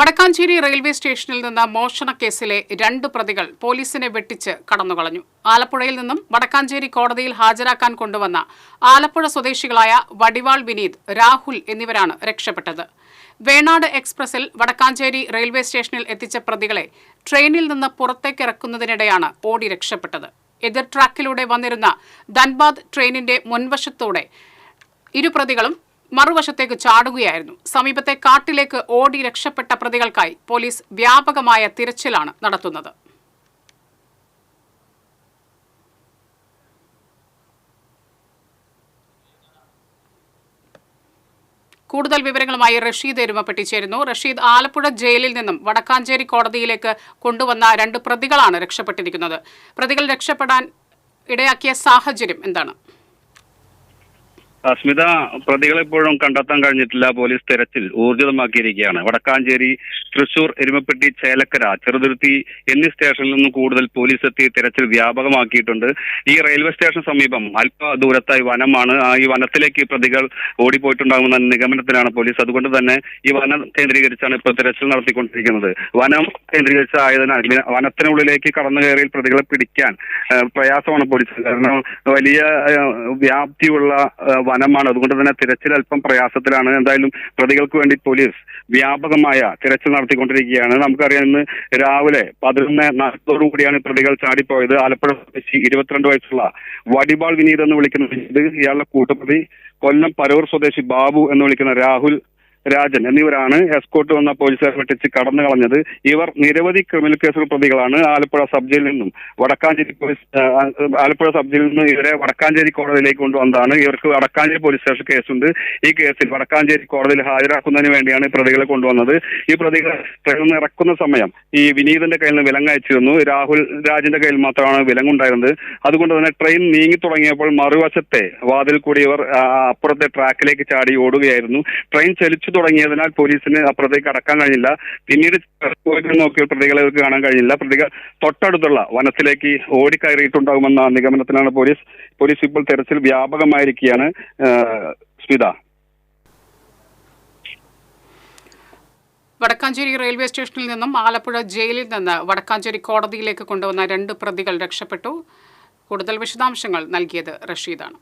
Vadakkanchery railway സ്റ്റേഷനിൽ നിന്ന് മോഷണ കേസിലെ രണ്ട് പ്രതികൾ പോലീസിനെ വെട്ടിച്ച് കടന്നുകളഞ്ഞു. ആലപ്പുഴയിൽ നിന്നും വടക്കാഞ്ചേരി കോടതിയിൽ ഹാജരാക്കാൻ കൊണ്ടുവന്ന ആലപ്പുഴ സ്വദേശികളായ വടിവാൾ വിനീത് രാഹുൽ എന്നിവരാണ് രക്ഷപ്പെട്ടത്. വേണാട് എക്സ്പ്രസിൽ വടക്കാഞ്ചേരി റെയിൽവേ സ്റ്റേഷനിൽ എത്തിച്ച പ്രതികളെ ട്രെയിനിൽ നിന്ന് പുറത്തേക്ക് പുറത്തേക്കിറക്കുന്നതിനിടെയാണ് ഓടി രക്ഷപ്പെട്ടത്. എതിർ ട്രാക്കിലൂടെ വന്നിരുന്ന ധൻബാദ് ട്രെയിനിന്റെ മുൻവശത്തോടെ ഇരു പ്രതികളും മറുവശത്തേക്ക് ചാടുകയായിരുന്നു. സമീപത്തെ കാട്ടിലേക്ക് ഓടി രക്ഷപ്പെട്ട പ്രതികൾക്കായി പോലീസ് വ്യാപകമായ തിരച്ചിലാണ് നടത്തുന്നത്. കൂടുതൽ വിവരങ്ങളുമായി റഷീദ് എരുമപ്പെട്ടി ചേരുന്നു. റഷീദ് ആലപ്പുഴ ജയിലിൽ നിന്നും വടക്കാഞ്ചേരി കോടതിയിലേക്ക് കൊണ്ടുവന്ന രണ്ട് പ്രതികളാണ് രക്ഷപ്പെട്ടിരിക്കുന്നത്. പ്രതികൾ രക്ഷപ്പെടാൻ ഇടയാക്കിയ സാഹചര്യം എന്താണ്? അസ്മിത പ്രതികളെ ഇപ്പോഴും കണ്ടെത്താൻ കഴിഞ്ഞിട്ടില്ല. പോലീസ് തെരച്ചിൽ ഊർജിതമാക്കിയിരിക്കുകയാണ്. വടക്കാഞ്ചേരി തൃശൂർ എരുമപ്പെട്ടി ചേലക്കര ചെറുതുരുത്തി എന്നീ സ്റ്റേഷനിൽ നിന്നും കൂടുതൽ പോലീസ് എത്തി തെരച്ചിൽ വ്യാപകമാക്കിയിട്ടുണ്ട്. ഈ റെയിൽവേ സ്റ്റേഷൻ സമീപം അല്പ ദൂരത്തായി വനമാണ്. ഈ വനത്തിലേക്ക് പ്രതികൾ ഓടിപ്പോയിട്ടുണ്ടാകുമെന്ന നിഗമനത്തിലാണ് പോലീസ്. അതുകൊണ്ട് തന്നെ ഈ വനം കേന്ദ്രീകരിച്ചാണ് ഇപ്പോൾ തെരച്ചിൽ നടത്തിക്കൊണ്ടിരിക്കുന്നത്. വനം കേന്ദ്രീകരിച്ച ആയതിനാൽ വനത്തിനുള്ളിലേക്ക് കടന്നു കയറി പ്രതികളെ പിടിക്കാൻ പ്രയാസമാണ് പോലീസ്. കാരണം വലിയ വ്യാപ്തിയുള്ള വനമാണ്. അതുകൊണ്ട് തന്നെ തിരച്ചിൽ അല്പം പ്രയാസത്തിലാണ്. എന്തായാലും പ്രതികൾക്ക് വേണ്ടി പോലീസ് വ്യാപകമായ തിരച്ചിൽ നടത്തിക്കൊണ്ടിരിക്കുകയാണ്. നമുക്കറിയാം ഇന്ന് രാവിലെ പതിനൊന്ന് നാൽപ്പതോടു കൂടിയാണ് പ്രതികൾ ചാടിപ്പോയത്. ആലപ്പുഴ സ്വദേശി ഇരുപത്തിരണ്ട് വയസ്സുള്ള വടിബാൾ വിനീത് എന്ന് വിളിക്കുന്ന ഇയാളുടെ കൂട്ടുപ്രതി കൊല്ലം പരൂർ സ്വദേശി ബാബു എന്ന് വിളിക്കുന്ന രാഹുൽ രാജൻ എന്നിവരാണ് എസ്കോട്ട് വന്ന പോലീസുകാർ വെട്ടിച്ച് കടന്നു കളഞ്ഞത്. ഇവർ നിരവധി ക്രിമിനൽ കേസുകൾ പ്രതികളാണ് ആലപ്പുഴ സബ് ജയിലിൽ നിന്നും. വടക്കാഞ്ചേരി പോലീസ് ആലപ്പുഴ സബ് ജയിലിൽ നിന്ന് ഇവരെ വടക്കാഞ്ചേരി കോടതിയിലേക്ക് കൊണ്ടുവന്നതാണ്. ഇവർക്ക് വടക്കാഞ്ചേരി പോലീസ് സ്റ്റേഷൻ കേസുണ്ട്. ഈ കേസിൽ വടക്കാഞ്ചേരി കോടതിയിൽ ഹാജരാക്കുന്നതിന് വേണ്ടിയാണ് പ്രതികളെ കൊണ്ടുവന്നത്. ഈ പ്രതികൾ ട്രെയിനിൽ ഇറക്കുന്ന സമയം ഈ വിനീതന്റെ കയ്യിൽ നിന്ന് വിലങ്ങയച്ചിരുന്നു രാഹുൽ രാജിന്റെ കയ്യിൽ മാത്രമാണ് വിലങ്ങുണ്ടായിരുന്നത്. അതുകൊണ്ട് തന്നെ ട്രെയിൻ നീങ്ങി തുടങ്ങിയപ്പോൾ മറുവശത്തെ വാതിൽ കൂടി ഇവർ അപ്പുറത്തെ ട്രാക്കിലേക്ക് ചാടി ഓടുകയായിരുന്നു. ട്രെയിൻ ചലിച്ചു തുടങ്ങിയതിനാൽ പോലീസിന് അപ്പുറത്തേക്ക് കടക്കാൻ കഴിഞ്ഞില്ല. പിന്നീട് നോക്കിയ പ്രതികളെ കാണാൻ കഴിഞ്ഞില്ല. പ്രതികൾ തൊട്ടടുത്തുള്ള വനത്തിലേക്ക് ഓടിക്കയറിയിട്ടുണ്ടാകുമെന്ന നിഗമനത്തിലാണ് പോലീസ്. പോലീസ് ഇപ്പോൾ തെരച്ചിൽ വ്യാപകമായിരിക്കുകയാണ് സ്മിത. വടക്കാഞ്ചേരി റെയിൽവേ സ്റ്റേഷനിൽ നിന്നും ആലപ്പുഴ ജയിലിൽ നിന്ന് വടക്കാഞ്ചേരി കോടതിയിലേക്ക് കൊണ്ടുവന്ന രണ്ട് പ്രതികൾ രക്ഷപ്പെട്ടു. കൂടുതൽ വിശദാംശങ്ങൾ നൽകിയത് റഷീദാണ്.